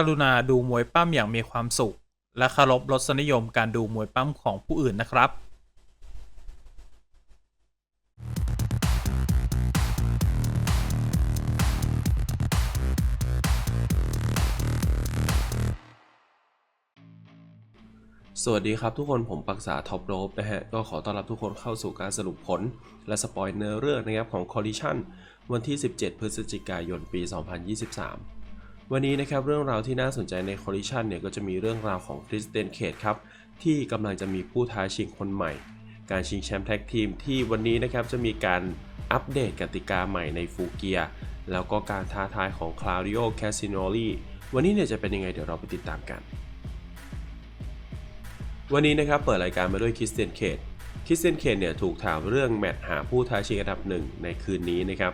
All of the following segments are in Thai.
กรุณาดูมวยปั้มอย่างมีความสุข และเคารพรสนิยมการดูมวยปั้มของผู้อื่นนะครับสวัสดีครับทุกคนผมปรักษาท็อปโรบนะฮะ ก็ขอต้อนรับทุกคนเข้าสู่การสรุปผล และสปอยเนื้อเรื่องนะครับของ Collision วันที่ 17 พฤศจิกายนปี 2023 วันนี้นะครับเรื่องราวที่น่าสนใจใน Collision เนี่ยก็จะมีเรื่องราวของคริสเตนเคดครับที่กำลังจะมีผู้ท้าชิงคนใหม่ การชิงแชมป์แท็กทีมที่วันนี้นะครับจะมีการอัปเดตกติกาใหม่ในฟูเกียแล้วก็การท้าทายของคลา u ดิโอแคสซิโนลีวันนี้เนี่ยจะเป็นยังไงเดี๋ยวเราไปติดตามกัน วันนี้นะครับเปิดรายการมาด้วยคริสเตียนเคดคริสเตียนเคดเนี่ยถูกถามเรื่องแมตช์หาผู้ท้าชิงอันดับหนึ่งในคืนนี้นะครับ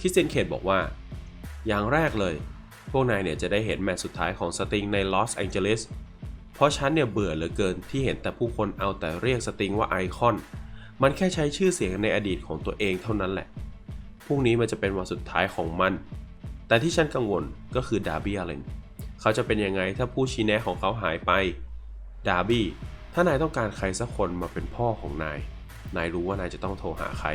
คริสเตียนเคดบอกว่า อย่างแรกเลย พวกนายเนี่ยจะได้เห็นแมตช์สุดท้ายของสติงในลอสแองเจลิส เพราะฉันเนี่ยเบื่อเหลือเกินที่เห็นแต่ผู้คนเอาแต่เรียกสติงว่าไอคอน มันแค่ใช้ชื่อเสียงในอดีตของตัวเองเท่านั้นแหละ พรุ่งนี้มันจะเป็นวันสุดท้ายของมัน แต่ที่ฉันกังวลก็คือดาร์บี้อเลนเขาจะเป็นยังไงถ้าผู้ชี้แนะของเขาหายไป ดาร์บี้ ถ้านายต้องการใครสักคนมาเป็นพ่อของนาย นายรู้ว่านายจะต้องโทรหาใคร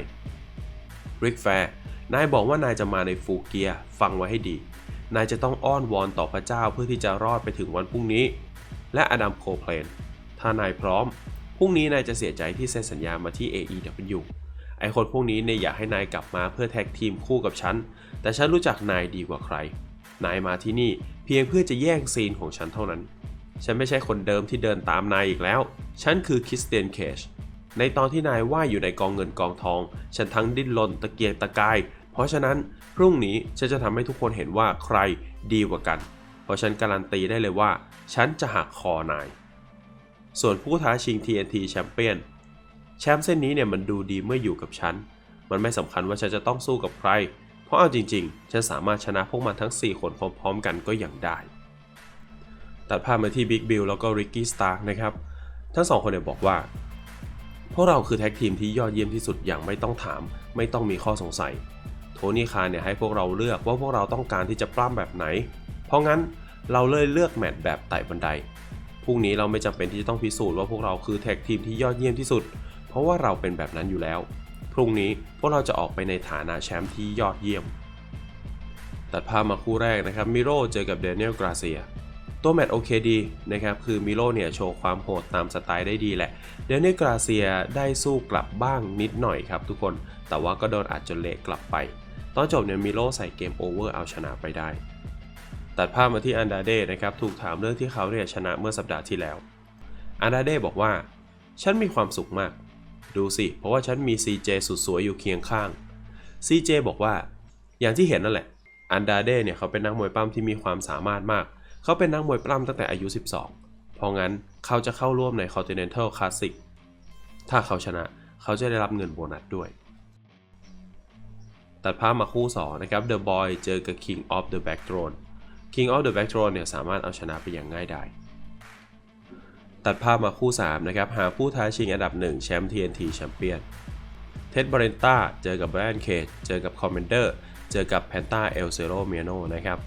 ริกแฟร์ นายบอกว่านายจะมาในฟูเกีย ฟังไว้ให้ดี นายจะต้องอ้อนวอนต่อพระเจ้าเพื่อที่จะรอดไปถึงวันพรุ่งนี้ และอดัมโคเพลน ถ้านายพร้อม พรุ่งนี้นายจะเสียใจที่เซ็นสัญญามาที่ AEW ไอคนพวกนี้เนี่ยอยากให้นายกลับมาเพื่อแท็กทีมคู่กับฉัน แต่ฉันรู้จักนายดีกว่าใคร นายมาที่นี่เพียงเพื่อจะแย่งซีนของฉันเท่านั้น ฉันไม่ใช่คนเดิมที่เดินตามนายอีกแล้ว ฉันคือคริสเตียนเคช ในตอนที่นายว่ายอยู่ในกองเงินกองทอง ฉันทั้งดิ้นรนตะเกียกตะกาย เพราะฉะนั้นพรุ่งนี้ฉันจะทำให้ทุกคนเห็นว่าใครดีกว่ากัน เพราะฉันการันตีได้เลยว่า ฉันจะหักคอนาย ส่วนผู้ท้าชิง TNT แชมเปี้ยนแชมป์เส้นนี้เนี่ยมันดูดีเมื่ออยู่กับฉัน มันไม่สำคัญว่าฉันจะต้องสู้กับใคร เพราะเอาจริงๆ ฉันสามารถชนะพวกมันทั้ง 4 คนพร้อมๆกันก็ยังได้ ตัดภาพมาที่บิ๊กบิลแล้วก็ริกกี้สตาร์นะครับ ทั้งสองคนเนี่ยบอกว่า พวกเราคือแท็กทีมที่ยอดเยี่ยมที่สุดอย่างไม่ต้องถาม ไม่ต้องมีข้อสงสัย โทนี่คาร์เนี่ยให้พวกเราเลือกว่าพวกเราต้องการที่จะปล้ำแบบไหน เพราะงั้นเราเลยเลือกแมตช์แบบไต่บันได พรุ่งนี้เราไม่จำเป็นที่จะต้องพิสูจน์ว่าพวกเราคือแท็กทีมที่ยอดเยี่ยมที่สุด เพราะว่าเราเป็นแบบนั้นอยู่แล้ว พรุ่งนี้พวกเราจะออกไปในฐานะแชมป์ที่ยอดเยี่ยม ตัดภาพมาคู่แรกนะครับมิโร่เจอกับเดนิเอลกราเซียตัวแมตช์โอเคดีนะครับ คือมิโร่เนี่ยโชว์ความโหดตามสไตล์ได้ดีแหละ เดนิเอลกราเซียได้สู้กลับบ้างนิดหน่อยครับทุกคน แต่ว่าก็โดนอัดจนเละกลับไป ตอนจบเนี่ยมิโร่ใส่เกมโอเวอร์เอาชนะไปได้ ตัดภาพมาที่อันดาเดนะครับถูกถามเรื่องที่เขาเนี่ยชนะเมื่อสัปดาห์ที่แล้ว อันดาเดบอกว่า ฉันมีความสุขมาก ดูสิ เพราะว่าฉันมี CJ สุดสวยอยู่เคียงข้าง CJ บอกว่า อย่างที่เห็นนั่นแหละ อันดาเดเนี่ยเขาเป็นนักมวยปล้ำที่มีความสามารถมาก เขาเป็นนักมวยปล้ำตั้งแต่อายุ 12 เพราะงั้นเขาจะเข้าร่วมใน Continental Classic ถ้าเขาชนะ เขาจะได้รับเงินโบนัสด้วย ตัดภาพมาคู่2นะครับ The Boy เจอกับ King of the Back Throne King of the Back Throne เนี่ยสามารถเอาชนะไปอย่างง่ายดายตัดภาพมาคู่3นะครับหาผู้ท้าชิงอันดับ1แชมป์ TNT แชมเปี้ยนเท็ดบรเรนต้าเจอกับแบรนเคจเจอกับคอมเมนเดอร์เจอกับแพนต้าเอลเซโรเมียโนนะครับ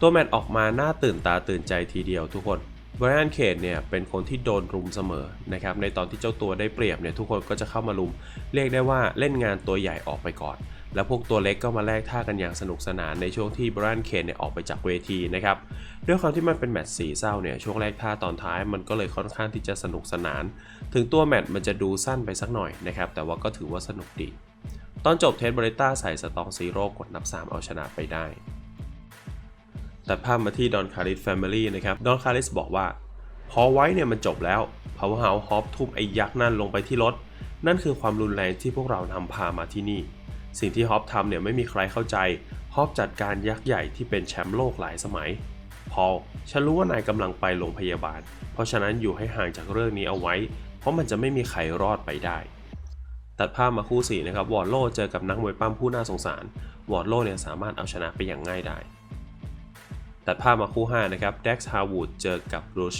ตัวแมตช์ออกมาหน่าตื่นตาตื่นใจทีเดียวทุกคนไบรอันเคจเนี่ยเป็นคนที่โดนรุมเสมอนะครับในตอนที่เจ้าตัวได้เปรียบเนี่ยทุกคนก็จะเข้ามารุม เรียกได้ว่าเล่นงานตัวใหญ่ออกไปก่อน แล้วพวกตัวเล็กก็มาแลกท่ากันอย่างสนุกสนานในช่วงที่บรันเคนเนี่ยออกไปจากเวทีนะครับด้วยความที่มันเป็นแมตช์สีเศร้าเนี่ยช่วงแรกท่าตอนท้ายมันก็เลยค่อนข้างที่จะสนุกสนาน ถึงตัวแมตช์มันจะดูสั้นไปสักหน่อยนะครับแต่ว่าก็ถือว่าสนุกดี ตอนจบเทสบริต้าใส่สตองซีโร่กดนับ 3 เอาชนะไปได้ตัดภาพมาที่ดอนคาริสแฟมิลี่นะครับดอนคาริสบอกว่า พอไว้เนี่ยมันจบแล้ว Powerhouse Hop ทุ่มไอ้ยักษ์นั่นลงไปที่รถ นั่นคือความรุนแรงที่พวกเรานำพามาที่นี่ สิ่งที่ฮอปทำเนี่ยไม่มีใครเข้าใจ ฮอปจัดการยักษ์ใหญ่ที่เป็นแชมป์โลกหลายสมัย พอลฉันรู้ว่านายกำลังไปโรงพยาบาล เพราะฉะนั้นอยู่ให้ห่างจากเรื่องนี้เอาไว้ เพราะมันจะไม่มีใครรอดไปได้ ตัดภาพมาคู่4นะครับ วอร์โลเจอกับนักมวยปั้มผู้น่าสงสาร วอร์โลเนี่ยสามารถเอาชนะไปอย่างง่ายได้ ตัดภาพมาคู่5นะครับ เด็กซ์ฮาวูดเจอกับรูช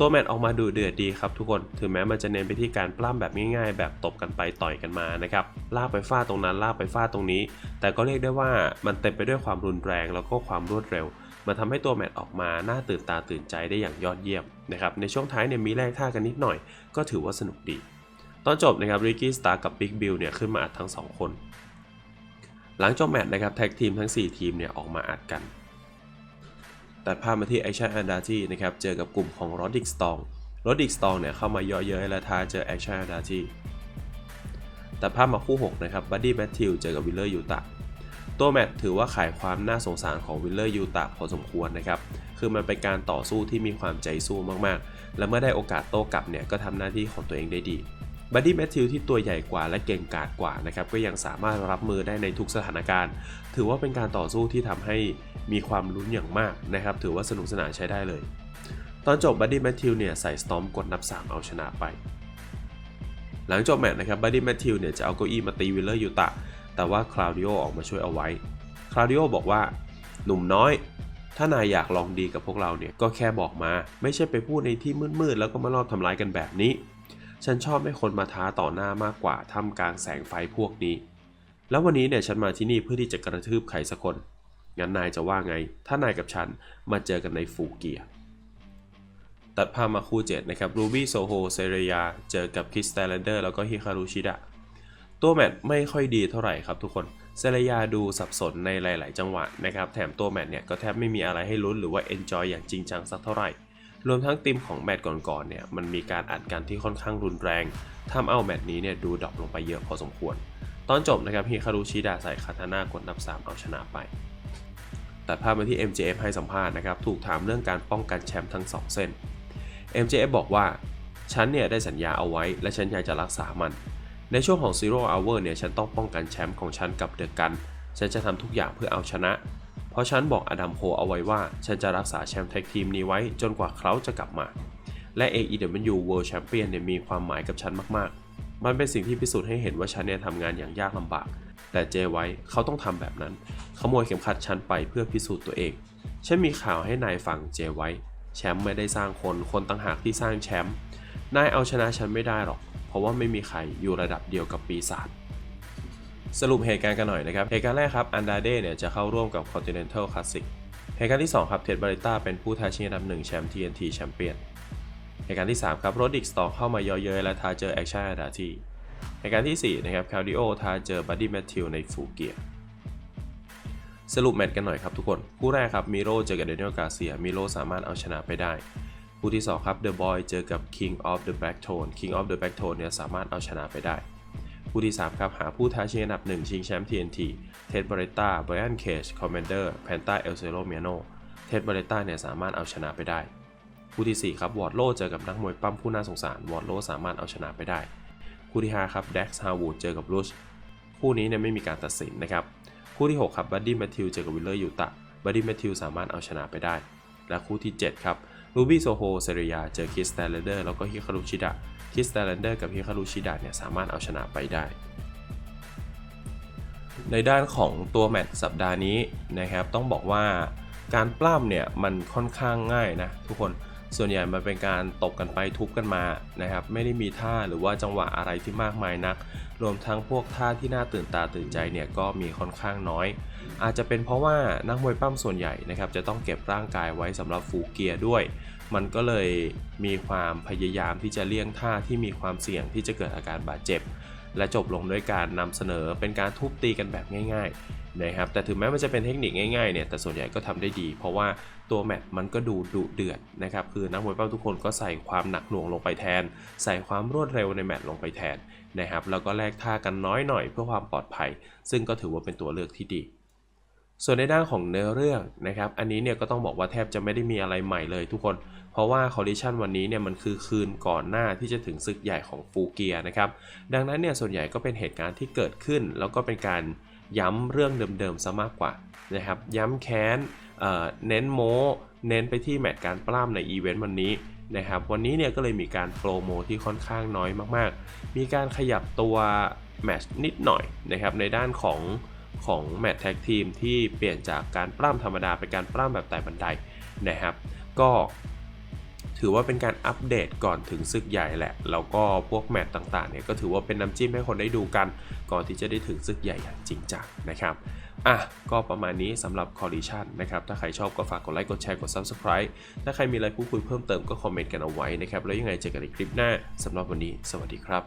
ตัวแมตช์ออกมาดูเดือดดีครับทุกคน ถึงแม้มันจะเน้นไปที่การปล้ำแบบง่ายๆ แบบตบกันไปต่อยกันมานะครับ ลากไปฟาดตรงนั้น ลากไปฟาดตรงนี้ แต่ก็เรียกได้ว่ามันเต็มไปด้วยความรุนแรงแล้วก็ความรวดเร็ว มันทำให้ตัวแมตช์ออกมาน่าตื่นตาตื่นใจได้อย่างยอดเยี่ยมนะครับ ในช่วงท้ายเนี่ยมีแลกท่ากันนิดหน่อย ก็ถือว่าสนุกดี ตอนจบนะครับริกกี้สตาร์กับบิ๊กบิลเนี่ยขึ้นมาอัดทั้ง 2 คน หลังจบแมตช์นะครับแท็กทีมทั้ง 4 ทีมเนี่ยออกมาอัดกัน แต่พามาที่แอคชั่นอันดาจีนะครับ เจอกับกลุ่มของรอดิกสตองรอดิกสตองเนี่ยเข้ามาเยอะเย้ยและท้าเจอแอคชั่นอันดาจีแต่ภาพมาคู่ 6 นะครับบัดดี้แมทธิวเจอกับวิลเลอร์ยูตาตัวแมตถือว่าขายความน่าสงสารของวิลเลอร์ยูตาพอสมควรนะครับ คือมันเป็นการต่อสู้ที่มีความใจสู้มากๆ และเมื่อได้โอกาสโต้กลับเนี่ยก็ทำหน้าที่ของตัวเองได้ดี บัดดี้แมทธิวที่ตัวใหญ่กว่าและเก่งกาจกว่านะครับก็ยังสามารถรับมือได้ในทุกสถานการณ์ ถือว่าเป็นการต่อสู้ที่ทำให้มีความลุ้นอย่างมากนะครับ ถือว่าสนุกสนานใช้ได้เลย ตอนจบบัดดี้แมทธิวเนี่ยใส่สตอมกดนับ 3 เอาชนะไป หลังจบแมตช์นะครับบัดดี้แมทธิวเนี่ยจะเอาเก้าอี้มาตีวิลเลอร์ยูตะ แต่ว่าคลาวดิโอออกมาช่วยเอาไว้คลาวดิโอบอกว่าหนุ่มน้อยถ้านายอยากลองดีกับพวกเราเนี่ยก็แค่บอกมา ไม่ใช่ไปพูดในที่มืดๆแล้วก็มารอบทำร้ายกันแบบนี้ ฉันชอบให้คนมาท้าต่อหน้ามากกว่าทำกลางแสงไฟพวกนี้ แล้ววันนี้เนี่ยฉันมาที่นี่เพื่อที่จะกระทืบใครสักคน งั้นนายจะว่าไง ถ้านายกับฉันมาเจอกันในฟูเกีย ตัดภาพมาคู่เจ็ดนะครับรูบี้โซโฮเซเรียเจอกับคิสแตแลนเดอร์แล้วก็ฮิคารุชิดะ ตัวแมตช์ไม่ค่อยดีเท่าไหร่ครับทุกคน เซเรียดูสับสนในหลาย ๆ จังหวะนะครับ แถมตัวแมตช์เนี่ยก็แทบไม่มีอะไรให้ลุ้นหรือว่าเอนจอยอย่างจริงจังสักเท่าไหร่ รวมทั้งทีมของแมตช์ก่อนๆเนี่ยมันมีการอัดกันที่ค่อนข้างรุนแรงทำเอาแมตช์นี้เนี่ยดูดรอปลงไปเยอะพอสมควร ตอนจบนะครับฮิคารุชิดะใส่คาตาน่ากดนับ 3 เอาชนะไปแต่ภาพมาที่ MJF ให้สัมภาษณ์นะครับถูกถามเรื่องการป้องกันแชมป์ทั้ง 2 เส้น MJF บอกว่า ฉันเนี่ยได้สัญญาเอาไว้ และฉันอยากจะรักษามัน ในช่วงของ Zero Hour เนี่ยฉันต้องป้องกันแชมป์ของฉันกับเดอะกัน ฉันจะทำทุกอย่างเพื่อเอาชนะ ราะฉันบอกอดัมโคเอาไว้ว่า ฉันจะรักษาแชมป์แท็กทีมนี้ไว้จนกว่าเขาจะกลับมา และ AEW World Champion เนี่ยมีความหมายกับฉันมากๆ มันเป็นสิ่งที่พิสูจน์ให้เห็นว่าฉันเนี่ยทำงานอย่างยากลำบาก แต่เจไว้เขาต้องทำแบบนั้น ขโมยเข็มขัดฉันไปเพื่อพิสูจน์ตัวเอง ฉันมีข่าวให้นายฟังเจไว้แชมป์ไม่ได้สร้างคน คนต่างหากที่สร้างแชมป์นายเอาชนะฉันไม่ได้หรอก เพราะว่าไม่มีใครอยู่ระดับเดียวกับปีศาจ สรุปเหตุการณ์กันหน่อยนะครับ เหตุการณ์แรกครับอันดาเดเนี่ยจะเข้าร่วมกับ Continental Classic เหตุการณ์ที่ 2 ครับเท็ดบาริต้าเป็นผู้ท้าชิงอันดับหนึ่งแชมป์ TNT แชมเปี้ยนเหตุการณ์ที่ 3 ครับโรดิกสตองเข้ามาเยอะเย้ยและท้าเจอแอคชั่นอาดาทีเหตุการณ์ที่ 4 นะครับคาร์ดิโอท้าเจอบัดดี้แมทธิวในฟูเกียสรุปแมตช์กันหน่อยครับทุกคน คู่แรกครับมิโรเจอกับเดนิเอลกาเซียมิโรสามารถเอาชนะไปได้ คู่ที่ 2 ครับเดอะบอยเจอกับ King of the Black Tone King of the Black Tone เนี่ยสามารถเอาชนะไปได้ คู่ที่ 3 ครับ หาผู้ท้าชิงอันดับ 1 ชิงแชมป์ TNT เท็ดบริต้าไบรอันเคจคอมเมนเดอร์แพนต้าเอลเซโรเมียโนเท็ดบริต้าเนี่ยสามารถเอาชนะไปได้ คู่ที่ 4 ครับ วอร์ดโลเจอกับนักมวยปั้มผู้น่าสงสาร วอร์ดโลสามารถเอาชนะไปได้ คู่ที่ 5 ครับเด็กซ์ฮาว o ูดเจอกับลูชคู่นี้เนี่ยไม่มีการตัดสินนะครับ คู่ที่ 6 ครับบัดดี้แมทธิวเจอกับวิลเลอร์ยูตะบัดดี้แมทธิวสามารถเอาชนะไปได้ และคู่ที่ 7 ครับรูบี้โซโฮเซเรียเจอคิสแตนเลเดอร์แล้วก็ฮิคารุชิดะ คิสแตนเลนเดอร์กับฮิคารุชิดะเนี่ยสามารถเอาชนะไปได้ ในด้านของตัวแมตช์สัปดาห์นี้นะครับต้องบอกว่าการปล้ำเนี่ยมันค่อนข้างง่ายนะทุกคนส่วนใหญ่มันเป็นการตบกันไปทุบกันมานะครับไม่ได้มีท่าหรือว่าจังหวะอะไรที่มากมายนัก รวมทั้งพวกท่าที่น่าตื่นตาตื่นใจเนี่ยก็มีค่อนข้างน้อย อาจจะเป็นเพราะว่านักมวยปั้มส่วนใหญ่นะครับจะต้องเก็บร่างกายไว้สำหรับฟูเกียร์ด้วย มันก็เลยมีความพยายามที่จะเลี่ยงท่าที่มีความเสี่ยงที่จะเกิดอาการบาดเจ็บ และจบลงด้วยการนำเสนอเป็นการทุบตีกันแบบง่ายๆนะครับแต่ถึงแม้มันจะเป็นเทคนิคง่ายๆเนี่ยแต่ส่วนใหญ่ก็ทำได้ดี เพราะว่าตัวแมตช์มันก็ดูดุเดือดนะครับคือนักมวยปั้มทุกคนก็ใส่ความหนักหน่วงลงไปแทน ใส่ความรวดเร็วในแมตช์ลงไปแทนนะครับแล้วก็แลกท่ากันน้อยหน่อยเพื่อความปลอดภัย ซึ่งก็ถือว่าเป็นตัวเลือกที่ดี ส่วนในด้านของเนื้อเรื่องนะครับ อันนี้เนี่ยก็ต้องบอกว่าแทบจะไม่ได้มีอะไรใหม่เลยทุกคน เพราะว่าคอลลิชันวันนี้เนี่ยมันคือคืนก่อนหน้าที่จะถึงศึกใหญ่ของฟูเกียนะครับ ดังนั้นเนี่ยส่วนใหญ่ก็เป็นเหตุการณ์ที่เกิดขึ้น แล้วก็เป็นการย้ำเรื่องเดิมๆซะมากกว่านะครับย้ำแค้นเออเน้นโมเน้นไปที่แมตช์การปล้ำในอีเวนต์วันนี้นะครับ วันนี้เนี่ยก็เลยมีการโปรโมที่ค่อนข้างน้อยมากๆ มีการขยับตัวแมตช์นิดหน่อยนะครับในด้านของ ของแมตช์แท็กทีมที่เปลี่ยนจากการปล้ำธรรมดาเป็นการปล้ำแบบไต่บันไดนะครับ ก็ถือว่าเป็นการอัปเดตก่อนถึงศึกใหญ่แหละ แล้วก็พวกแมตช์ต่างๆเนี่ยก็ถือว่าเป็นน้ำจิ้มให้คนได้ดูกัน ก่อนที่จะได้ถึงศึกใหญ่อย่างจริงจังนะครับอะก็ประมาณนี้สำหรับ Collision นะครับ ถ้าใครชอบก็ฝากกดไลค์กดแชร์กด Subscribe ถ้าใครมีอะไรพูดคุยเพิ่มเติมก็คอมเมนต์กันเอาไว้นะครับ แล้วยังไงเจอกันในคลิปหน้าสำหรับวันนี้ สวัสดีครับ